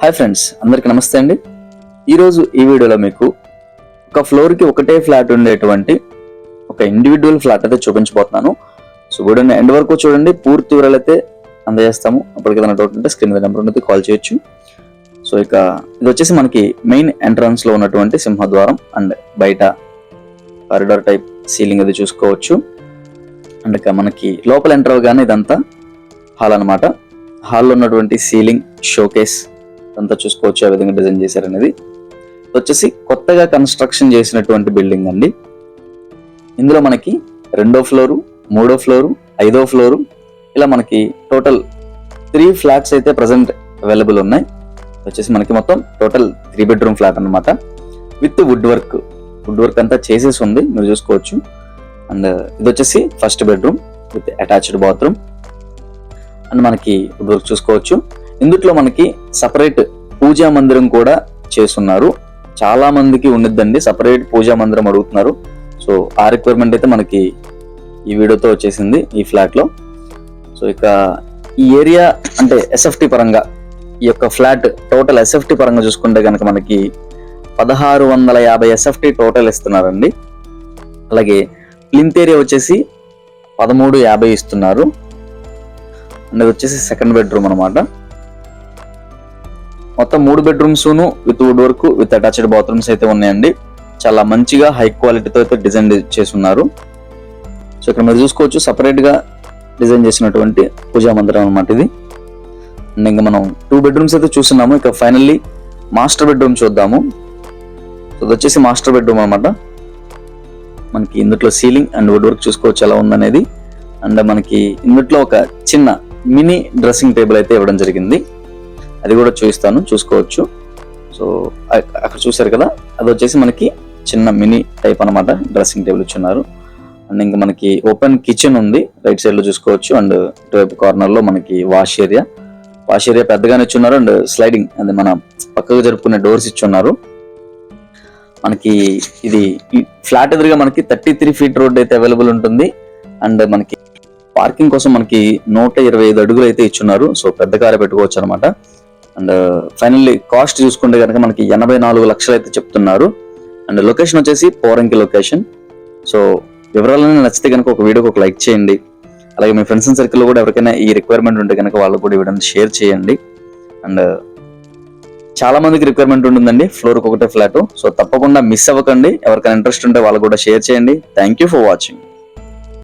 Hi friends అందరికి నమస్తే అండి. ఈరోజు ఈ వీడియోలో మీకు ఒక ఫ్లోర్కి ఒకటే ఫ్లాట్ ఉండేటువంటి ఒక ఇండివిజువల్ ఫ్లాట్ అయితే చూపించబోతున్నాను. సో వీడియోని ఎండ్ వరకు చూడండి పూర్తి వివరాలు అయితే అందజేస్తాము. అప్పటికి ఏదైనా డౌట్ ఉంటే స్క్రీన్ మీద నెంబర్ ఉంటుంది కాల్ చేయొచ్చు. సో ఇక ఇది వచ్చేసి మనకి మెయిన్ ఎంట్రన్స్లో ఉన్నటువంటి సింహద్వారం అండ్ బయట కారిడార్ టైప్ సీలింగ్ అది చూసుకోవచ్చు. అండ్ ఇక మనకి లోపల ఎంటర్ అవగానే ఇదంతా హాల్ అన్నమాట. హాల్లో ఉన్నటువంటి సీలింగ్ షోకేస్ అంతా చూసుకోవచ్చు ఆ విధంగా డిజైన్ చేశారనేది. వచ్చేసి కొత్తగా కన్స్ట్రక్షన్ చేసినటువంటి బిల్డింగ్ అండి. ఇందులో మనకి రెండో ఫ్లోరు మూడో ఫ్లోరు ఐదో ఫ్లోరు ఇలా మనకి టోటల్ త్రీ ఫ్లాట్స్ అయితే ప్రజెంట్ అవైలబుల్ ఉన్నాయి. వచ్చేసి మనకి మొత్తం టోటల్ త్రీ బెడ్రూమ్ ఫ్లాట్ అన్నమాట. With wood work wood work అంతా చేసేసి ఉంది మీరు చూసుకోవచ్చు. అండ్ ఇది వచ్చేసి first bedroom with attached bathroom. And మనకి వుడ్ వర్క్ చూసుకోవచ్చు. ఇందుట్లో మనకి సపరేట్ పూజా మందిరం కూడా చేస్తున్నారు. చాలా మందికి ఉండిద్దండి. సపరేట్ పూజా మందిరం అడుగుతున్నారు. సో ఆ రిక్వైర్మెంట్ అయితే మనకి ఈ వీడియోతో వచ్చేసింది ఈ ఫ్లాట్లో సో ఇక ఈ ఏరియా అంటే ఎస్ఎఫ్టి పరంగా ఈ యొక్క ఫ్లాట్ టోటల్ ఎస్ఎఫ్టి పరంగా చూసుకుంటే కనుక మనకి పదహారు వందల యాభై ఎస్ఎఫ్టి టోటల్ ఇస్తున్నారండి. అలాగే ప్లింత్ ఏరియా వచ్చేసి పదమూడు యాభై ఇస్తున్నారు. అండ్ వచ్చేసి సెకండ్ బెడ్రూమ్ అనమాట మొత్తం మూడు bedrooms with wood work with attached bathrooms అయితే ఉన్నాయండి. చాలా మంచిగా హై క్వాలిటీతో అయితే డిజైన్ చేసి ఉన్నారు సో ఇక్కడ మీరు చూసుకోవచ్చు సపరేట్గా డిజైన్ చేసినటువంటి పూజా మందిరం అనమాట ఇది. అండ్ ఇంకా మనం టూ బెడ్రూమ్స్ అయితే చూస్తున్నాము. ఇక ఫైనల్లీ మాస్టర్ బెడ్రూమ్ చూద్దాము. సో ఇది వచ్చేసి మాస్టర్ బెడ్రూమ్ అనమాట మనకి ఇందులో సీలింగ్ అండ్ వుడ్ వర్క్ చూసుకోవచ్చు ఎలా ఉందనేది. అండ్ మనకి ఇందులో ఒక చిన్న మినీ డ్రెస్సింగ్ టేబుల్ అయితే ఇవ్వడం జరిగింది. అది కూడా చూపిస్తాను చూసుకోవచ్చు. సో అక్కడ చూసారు కదా? అది వచ్చేసి మనకి చిన్న మినీ టైప్ అన్నమాట డ్రెస్సింగ్ టేబుల్ ఇచ్చున్నారు. అండ్ ఇంకా మనకి ఓపెన్ కిచెన్ ఉంది రైట్ సైడ్లో చూసుకోవచ్చు. అండ్ ఇటువైపు కార్నర్లో మనకి వాష్ ఏరియా. వాష్ ఏరియా పెద్దగానే ఇచ్చున్నారు. అండ్ స్లైడింగ్ అది మన పక్కకు జరుపుకునే డోర్స్ ఇచ్చున్నారు. మనకి ఇది ఫ్లాట్ ఎదురుగా మనకి థర్టీ త్రీ ఫీట్ రోడ్ అయితే అవైలబుల్ ఉంటుంది. అండ్ మనకి పార్కింగ్ కోసం మనకి నూట ఇరవై ఐదు అడుగులు అయితే ఇచ్చున్నారు. సో పెద్ద కారే పెట్టుకోవచ్చు అనమాట అండ్ uh, ఫైనల్లీ కాస్ట్ చూసుకుంటే కనుక మనకి ఎనభై నాలుగు లక్షలు అయితే చెప్తున్నారు. అండ్ లొకేషన్ వచ్చేసి పోరంకి లొకేషన్ సో వివరాలన్నీ నచ్చితే కనుక ఒక వీడియోకి ఒక లైక్ చేయండి. అలాగే మీ ఫ్రెండ్స్ అండ్ సర్కిల్లో కూడా ఎవరికైనా ఈ రిక్వైర్మెంట్ ఉంటే కనుక వాళ్ళు కూడా ఇవ్వడానికి షేర్ చేయండి. అండ్ చాలా మందికి రిక్వైర్మెంట్ ఉంటుందండి. ఫ్లోర్కి ఒకటే ఫ్లాట్ సో తప్పకుండా మిస్ అవ్వకండి. ఎవరికైనా ఇంట్రెస్ట్ ఉంటే వాళ్ళు కూడా షేర్ చేయండి. Thank you for watching